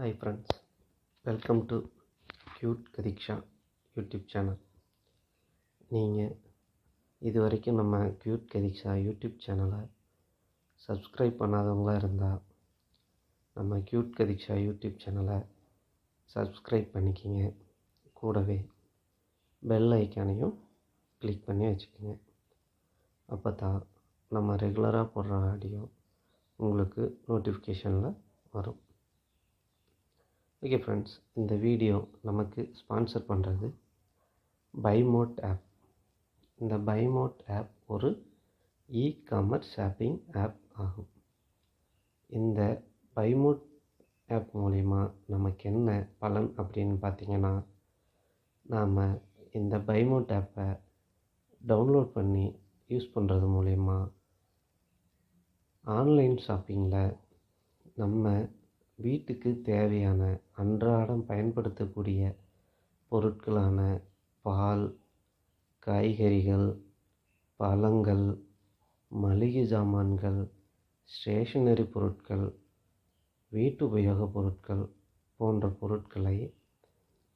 Hi friends welcome to cute Kathiksha YouTube channel நீங்கள் இது வரைக்கும் நம்ம க்யூட் கதிக்ஷா யூடியூப் சேனலை சப்ஸ்கிரைப் பண்ணாதவங்களா இருந்தால் நம்ம க்யூட் கதிக்ஷா யூடியூப் சேனலை சப்ஸ்கிரைப் பண்ணிக்கிங்க. கூடவே பெல் ஐக்கானையும் கிளிக் பண்ணி வச்சுக்கோங்க. அப்போ தான் நம்ம ரெகுலராக போடுற ஆடியோ உங்களுக்கு நோட்டிஃபிகேஷனில் வரும். ஓகே ஃப்ரெண்ட்ஸ் இந்த வீடியோ நமக்கு ஸ்பான்சர் பண்ணுறது பைமோட் ஆப் இந்த பைமோட் ஆப் ஒரு இ காமர்ஸ் ஷாப்பிங் ஆப் ஆகும். இந்த பைமோட் ஆப் மூலிமா நமக்கு என்ன பலன் அப்படின்னு பார்த்தீங்கன்னா நாம் இந்த பைமோட் ஆப்பை டவுன்லோட் பண்ணி யூஸ் பண்ணுறது மூலயமா ஆன்லைன் ஷாப்பிங்கில் நம்ம வீட்டுக்கு தேவையான அன்றாடம் பயன்படுத்தக்கூடிய பொருட்களான பால் காய்கறிகள் பழங்கள் மளிகை சாமான்கள் ஸ்டேஷனரி பொருட்கள் வீட்டு உபயோகப் பொருட்கள் போன்ற பொருட்களை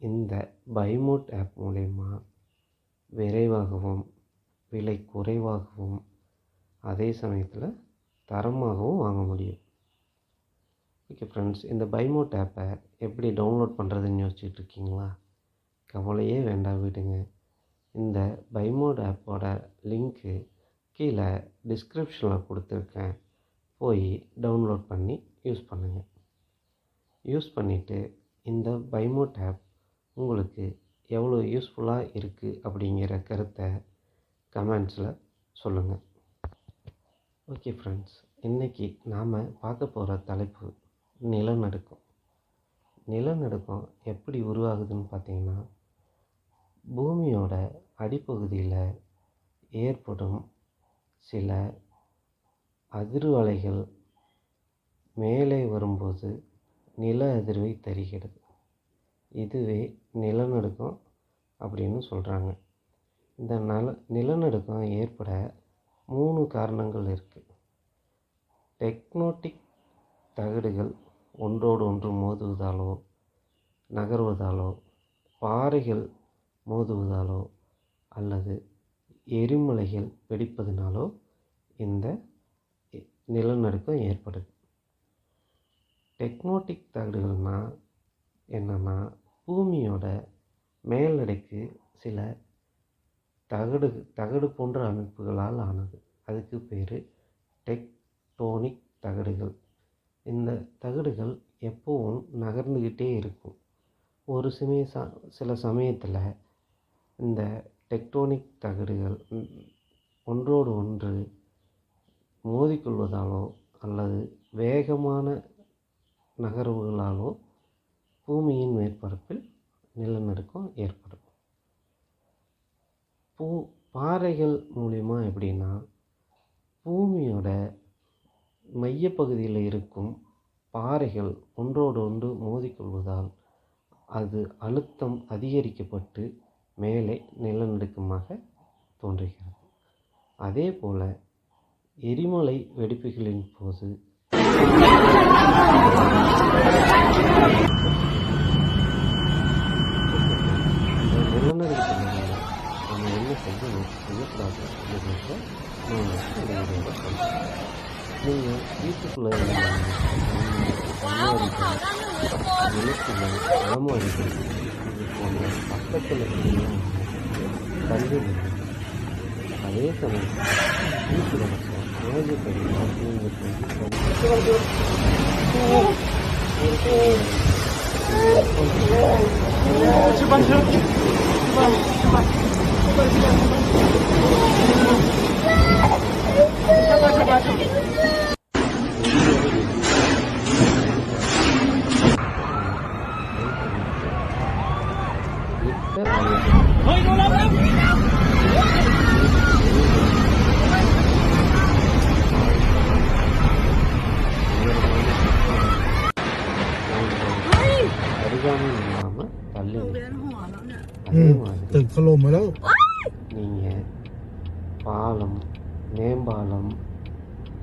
இந்த பைமோட் ஆப் மூலயமா விரைவாகவும் விலை குறைவாகவும் அதே சமயத்தில் தரமாகவும் வாங்க முடியும். ஓகே ஃப்ரெண்ட்ஸ் இந்த பைமோட் ஆப்பை எப்படி டவுன்லோட் பண்ணுறதுன்னு யோசிச்சுட்டு இருக்கீங்களா? கவலையே வேண்டாம் விடுங்க. இந்த பைமோட் ஆப்போட லிங்க்கு கீழே டிஸ்கிரிப்ஷனில் கொடுத்துருக்கேன். போய் டவுன்லோட் பண்ணி யூஸ் பண்ணுங்கள் யூஸ் பண்ணிவிட்டு இந்த பைமோட் ஆப் உங்களுக்கு எவ்வளோ யூஸ்ஃபுல்லாக இருக்குது அப்படிங்கிற கருத்தை கமெண்ட்ஸில் சொல்லுங்கள் ஓகே ஃப்ரெண்ட்ஸ் இன்றைக்கி நாம் பார்க்க போகிற தலைப்பு நிலநடுக்கம். நிலநடுக்கம் எப்படி உருவாகுதுன்னு பார்த்தீங்கன்னா பூமியோட அடிப்பகுதியில் ஏற்படும் சில அதிர்வலைகள் மேலே வரும்போது நில அதிர்வை தருகிறது. இதுவே நிலநடுக்கம் அப்படின்னு சொல்கிறாங்க இந்த நல நிலநடுக்கம் ஏற்பட மூணு காரணங்கள் இருக்குது டெக்னோட்டிக் தகடுகள் ஒன்றோடு ஒன்று மோதுவதாலோ நகர்வதாலோ பாறைகள் மோதுவதாலோ அல்லது எரிமலைகள் வெடிப்பதனாலோ இந்த நிலநடுக்கம் ஏற்படுது. டெக்னோட்டிக் தகடுகள்னால் என்னென்னா பூமியோட மேலடைக்கு சில தகடு தகடு போன்ற அமைப்புகளால் ஆனது. அதுக்கு பேர் டெக்டோனிக் தகடுகள். இந்த தகடுகள் எப்போவும் நகர்ந்துக்கிட்டே இருக்கும். ஒரு சமய ச சில சமயத்தில் இந்த டெக்டோனிக் தகடுகள் ஒன்றோடு ஒன்று மோதிக்கொள்வதாலோ அல்லது வேகமான நகர்வுகளாலோ பூமியின் மேற்பரப்பில் நிலநடுக்கம் ஏற்படும். பூ பாறைகள் மூலிமா எப்படின்னா பூமியோட மையப்பகுதியில் இருக்கும் பாறைகள் ஒன்றோடு ஒன்று மோதிக்கொள்வதால் அது அழுத்தம் அதிகரிக்கப்பட்டு மேலே நிலநடுக்கமாக தோன்றுகிறது. அதே போல் எரிமலை வெடிப்புகளின் போது நிலநடுக்கத்தினால நம்ம என்ன செய்யணும்? செய்யக்கூடாது. 플레이어 리스트 플레이어 릴렉스는 아무아니고 막대플레이어 만들기 아예에서는 리스트가 맞죠 여행지 때문에 바뀌는 것도 있고 출발 출발 출발 출발 출발 快快快！เนี่ย அதே மாதிரி ตึกถล่มมาแล้ว நீங்கள் பாலம் மேம்பாலம்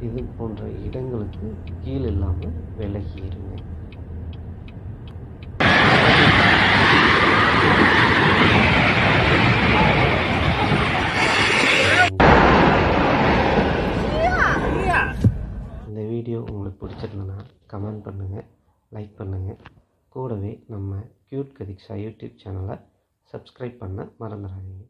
இது போன்ற இடங்களுக்கு கீழ் இல்லாமல் விலகி இருங்க இந்த வீடியோ உங்களுக்கு பிடிச்சிருந்ததுன்னா கமெண்ட் பண்ணுங்கள் லைக் பண்ணுங்கள் கூடவே நம்ம க்யூட் கதிக்ஷா யூடியூப் சேனலை சப்ஸ்கிரைப் பண்ண மறந்துடாதீங்க.